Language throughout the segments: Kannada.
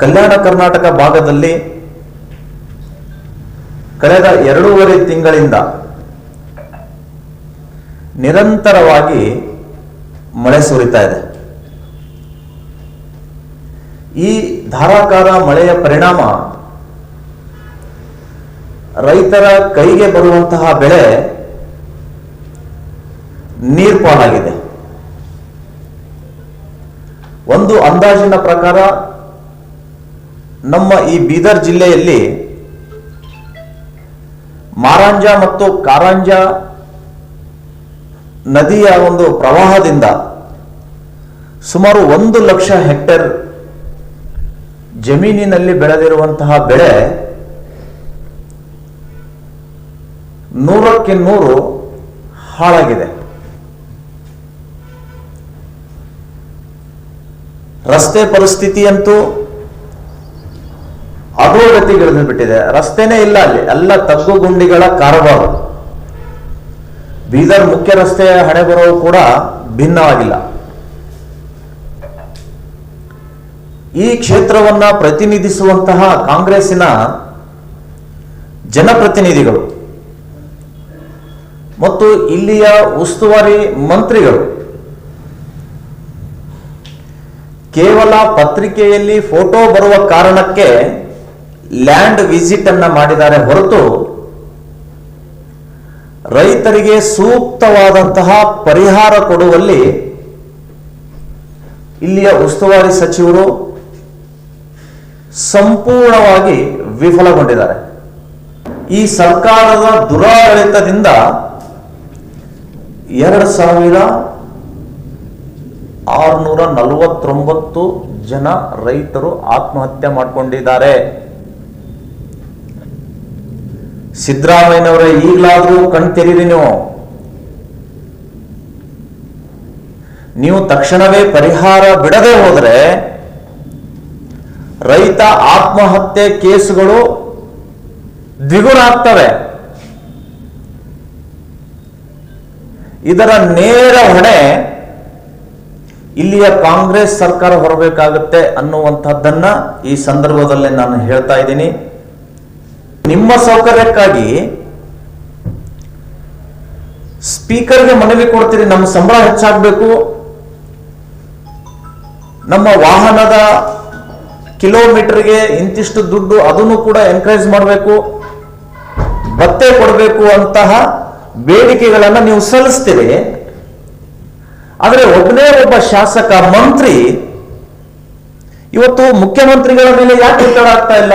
ಕಲ್ಯಾಣ ಕರ್ನಾಟಕ ಭಾಗದಲ್ಲಿ ಕಳೆದ ಎರಡೂವರೆ ತಿಂಗಳಿಂದ ನಿರಂತರವಾಗಿ ಮಳೆ ಸುರಿತಾ ಇದೆ. ಈ ಧಾರಾಕಾರ ಮಳೆಯ ಪರಿಣಾಮ ರೈತರ ಕೈಗೆ ಬರುವಂತಹ ಬೆಳೆ ನೀರ್ಪಾಲಾಗಿದೆ ಒಂದು ಅಂದಾಜಿನ ಪ್ರಕಾರ ನಮ್ಮ ಈ ಬೀದರ್ ಜಿಲ್ಲೆಯಲ್ಲಿ ಮಾರಾಂಜ ಮತ್ತು ಕಾರಾಂಜ ನದಿಯ ಒಂದು ಪ್ರವಾಹದಿಂದ ಸುಮಾರು ಒಂದು ಲಕ್ಷ ಹೆಕ್ಟೇರ್ ಜಮೀನಿನಲ್ಲಿ ಬೆಳೆದಿರುವಂತಹ ಬೆಳೆ ನೂರಕ್ಕೆ ನೂರು ಹಾಳಾಗಿದೆ. ರಸ್ತೆ ಪರಿಸ್ಥಿತಿ ಅಂತೂ ಅಧೋಗತಿಗಿಳಿದು ಬಿಟ್ಟಿದೆ. ರಸ್ತೆನೇ ಇಲ್ಲ ಅಲ್ಲಿ. ಎಲ್ಲ ತಗ್ಗು ಗುಂಡಿಗಳ ಕಾರವಾರು. ಬೀದರ್ ಮುಖ್ಯ ರಸ್ತೆಯ ಹಣೆ ಬರೋದು ಕೂಡ ಭಿನ್ನವಾಗಿಲ್ಲ. ಈ ಕ್ಷೇತ್ರವನ್ನ ಪ್ರತಿನಿಧಿಸುವಂತಹ ಕಾಂಗ್ರೆಸ್ಸಿನ ಜನಪ್ರತಿನಿಧಿಗಳು ಮತ್ತು ಇಲ್ಲಿಯ ಉಸ್ತುವಾರಿ ಮಂತ್ರಿಗಳು ಕೇವಲ ಪತ್ರಿಕೆಯಲ್ಲಿ ಫೋಟೋ ಬರುವ ಕಾರಣಕ್ಕೆ ಲ್ಯಾಂಡ್ ವಿಸಿಟ್ ಅನ್ನ ಮಾಡಿದ್ದಾರೆ ಹೊರತು ರೈತರಿಗೆ ಸೂಕ್ತವಾದಂತಹ ಪರಿಹಾರ ಕೊಡುವಲ್ಲಿ ಇಲ್ಲಿಯ ಉಸ್ತುವಾರಿ ಸಚಿವರು ಸಂಪೂರ್ಣವಾಗಿ ವಿಫಲಗೊಂಡಿದ್ದಾರೆ. ಈ ಸರ್ಕಾರದ ದುರಾಡಳಿತದಿಂದ ಎರಡು ಸಾವಿರ ಆರುನೂರ ನಲವತ್ತೊಂಬತ್ತು ಜನ ರೈತರು ಆತ್ಮಹತ್ಯೆ ಮಾಡಿಕೊಂಡಿದ್ದಾರೆ. ಸಿದ್ದರಾಮಯ್ಯನವರೇ ಕಣ್ ತೆರೀರಿ ನೀವು. ನೀವು ತಕ್ಷಣವೇ ಪರಿಹಾರ ಬಿಡದೆ ಹೋದರೆ ರೈತ ಆತ್ಮಹತ್ಯೆ ಕೇಸುಗಳು ದ್ವಿಗುಣ ಆಗ್ತವೆ ಇದರ ನೇರ ಹೊಣೆ ಇಲ್ಲಿಯ ಕಾಂಗ್ರೆಸ್ ಸರ್ಕಾರ ಹೊರಬೇಕಾಗುತ್ತೆ ಅನ್ನುವಂಥದ್ದನ್ನ ಈ ಸಂದರ್ಭದಲ್ಲಿ ನಾನು ಹೇಳ್ತಾ ಇದ್ದೀನಿ. ನಿಮ್ಮ ಸೌಕರ್ಯಕ್ಕಾಗಿ ಸ್ಪೀಕರ್ಗೆ ಮನವಿ ಕೊಡ್ತೀರಿ, ನಮ್ಮ ಸಂಬಳ ಹೆಚ್ಚಾಗಬೇಕು. ನಮ್ಮ ವಾಹನದ ಕಿಲೋಮೀಟರ್ಗೆ ಇಂತಿಷ್ಟು ದುಡ್ಡು ಅದನ್ನು ಕೂಡ ಎನ್ಕರೇಜ್ ಮಾಡಬೇಕು. ಭತ್ತೆ ಕೊಡಬೇಕು ಅಂತಹ ಬೇಡಿಕೆಗಳನ್ನು ನೀವು ಸಲ್ಲಿಸ್ತೀರಿ. ಆದರೆ ಒಬ್ಬನೇ ಒಬ್ಬ ಶಾಸಕ, ಮಂತ್ರಿ, ಇವತ್ತು ಮುಖ್ಯಮಂತ್ರಿಗಳ ಮೇಲೆ ಯಾಕೆ ಒತ್ತಡ ಆಗ್ತಾ ಇಲ್ಲ?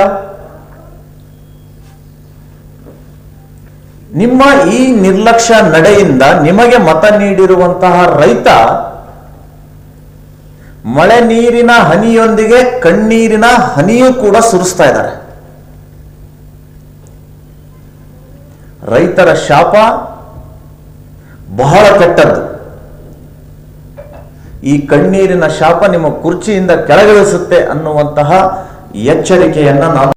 ನಿಮ್ಮ ಈ ನಿರ್ಲಕ್ಷ್ಯ ನಡೆಯಿಂದ ನಿಮಗೆ ಮತ ನೀಡಿರುವಂತಹ ರೈತ ಮಳೆ ನೀರಿನ ಹನಿಯೊಂದಿಗೆ ಕಣ್ಣೀರಿನ ಹನಿಯೂ ಕೂಡ ಸುರಿಸ್ತಾ ಇದ್ದಾರೆ. ರೈತರ ಶಾಪ ಬಹಳ ಕೆಟ್ಟದ್ದು. ಈ ಕಣ್ಣೀರಿನ ಶಾಪ ನಿಮ್ಮ ಕುರ್ಚಿಯಿಂದ ಕೆಳಗಿಳಿಸುತ್ತೆ ಅನ್ನುವಂತಹ ಎಚ್ಚರಿಕೆಯನ್ನ ನಾನು